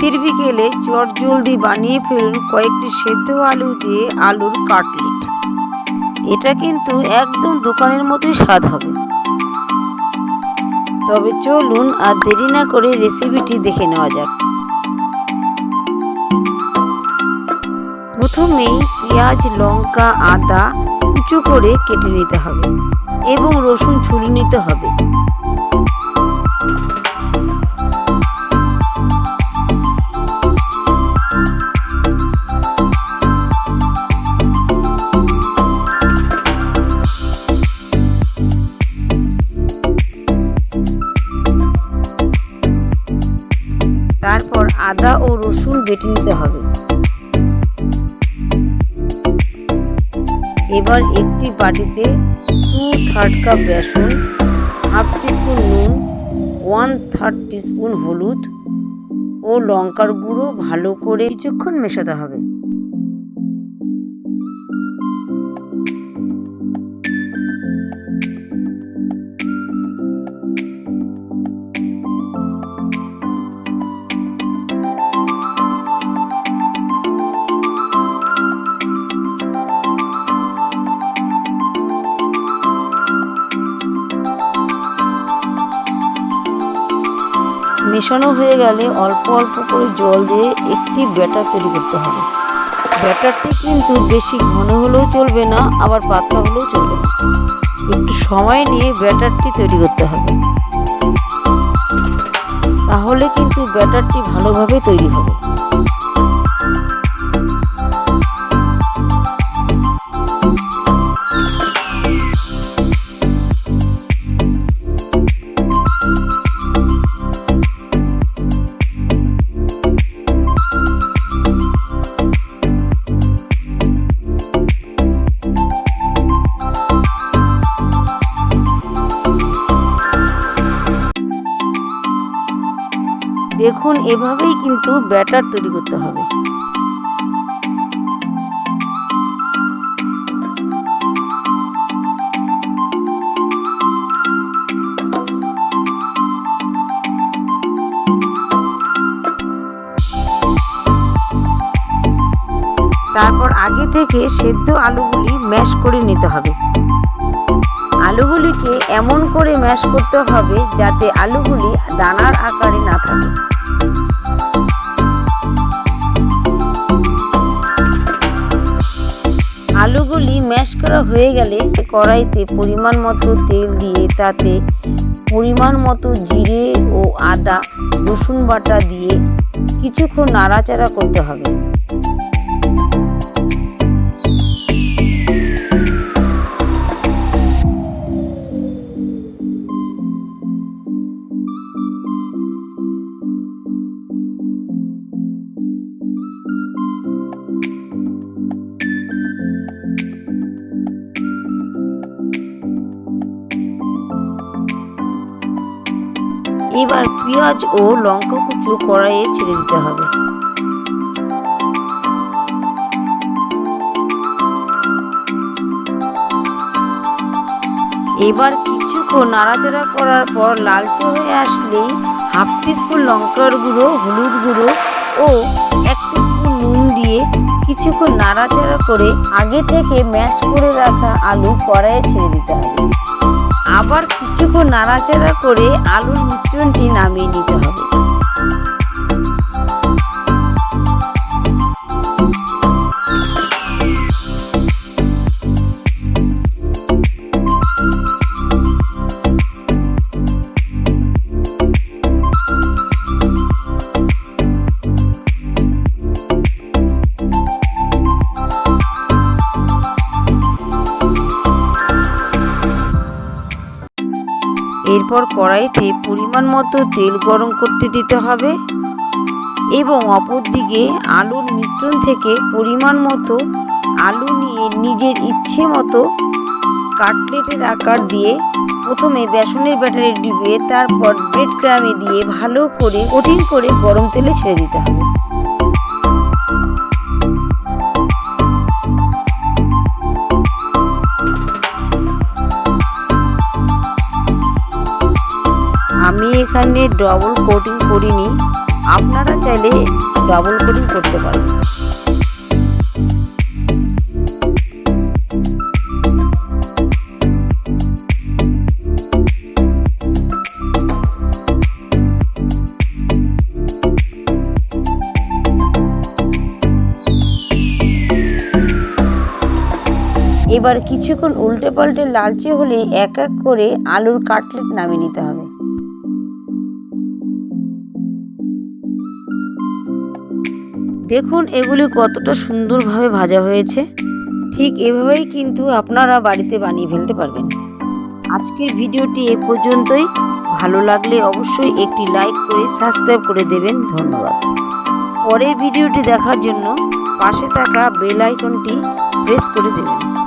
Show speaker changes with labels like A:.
A: শীতের বিকেলে চট জলদি বানিয়ে ফেলুন কয়েকটি সেদ্ধ আলু দিয়ে আলুর কাটলেট। এটা কিন্তু একদম দোকানের মতোই স্বাদ হবে। তবে চলুন আর দেরি না করে রেসিপিটি দেখে নেওয়া যাক। প্রথমেই পেঁয়াজ, লঙ্কা, আদা কুচো করে কেটে নিতে হবে এবং রসুন ছুলে নিতে হবে। তারপর আদা ও রসুন বেটে নিতে হবে। এবার একটি বাটিতে টু থার্ড কাপ বেসন, হাফ টিস্পুন নুন ওয়ান থার্ড টিস্পুন হলুদ ও লঙ্কার গুঁড়ো ভালো করে কিছুক্ষণ মেশাতে হবে। মেশানো হয়ে গেলে অল্প অল্প করে জল দিয়ে একটি ব্যাটার তৈরি করতে হবে। ব্যাটারটি কিন্তু বেশি ঘন হলেও চলবে না, আবার পাতলা হলেও চলবে না। একটু সময় নিয়ে ব্যাটারটি তৈরি করতে হবে। তাহলে কিন্তু ব্যাটারটি ভালোভাবে তৈরি হবে। দেখুন এভাবেই কিন্তু ব্যাটার তৈরি করতে হবে। তারপর আগে থেকে সেদ্ধ আলুগুলি ম্যাশ করে নিতে হবে। আলুগুলিকে এমন করে ম্যাশ করতে হবে যাতে আলুগুলি দানার আকারে না থাকে। ম্যাশ করা হয়ে গেলে কড়াইতে পরিমাণ মতো তেল দিয়ে তাতে পরিমাণ মতো জিরে ও আদা, রসুন বাটা দিয়ে কিছুক্ষণ নাড়াচাড়া করতে হবে। এবার পেঁয়াজ ও লঙ্কা কুচু কড়াইয়ে ছেড়ে দিতে হবে। এবার কিছুক্ষণ নাড়াচাড়া করার পর লালচে হয়ে আসলেই হাফ টিস্পুন লঙ্কার গুঁড়ো, হলুদ গুঁড়ো ও এক টিস্পুন নুন দিয়ে কিছুক্ষণ নাড়াচাড়া করে আগে থেকে ম্যাশ করে রাখা আলু কড়াইয়ে ছেড়ে দিতে হবে। আবার কিছুক্ষণ নাড়াচাড়া করে আলুর মিশ্রণটি নামিয়ে নিতে হবে। এরপর কড়াইতে পরিমাণ মতো তেল গরম করতে দিতে হবে এবং অপর দিকে আলুর মিশ্রণ থেকে পরিমাণ মতো আলু নিয়ে নিজের ইচ্ছে মতো কাটলেটের আকার দিয়ে প্রথমে বেসনের ব্যাটারে ডিবিয়ে তারপর ব্রেড ক্রামে দিয়ে ভালো করে কঠিন করে গরম তেলে ছেড়ে দিতে হবে। এখানে ডবল কোটিং করিনি। আপনারা চাইলে ডবল কোটিং করতে পারেন। এবার কিছুক্ষণ উল্টে পাল্টে লালচে হলে এক এক করে আলুর কাটলেট নামিয়ে নিতে হবে। দেখুন এগুলি কতটা সুন্দরভাবে ভাজা হয়েছে। ঠিক এভাবেই কিন্তু আপনারা বাড়িতে বানিয়ে ফেলতে পারবেন। আজকের ভিডিওটি এ পর্যন্তই। ভালো লাগলে অবশ্যই একটি লাইক করে সাবস্ক্রাইব করে দেবেন। ধন্যবাদ। পরের ভিডিওটি দেখার জন্য পাশে থাকা বেল আইকনটি প্রেস করে দেবেন।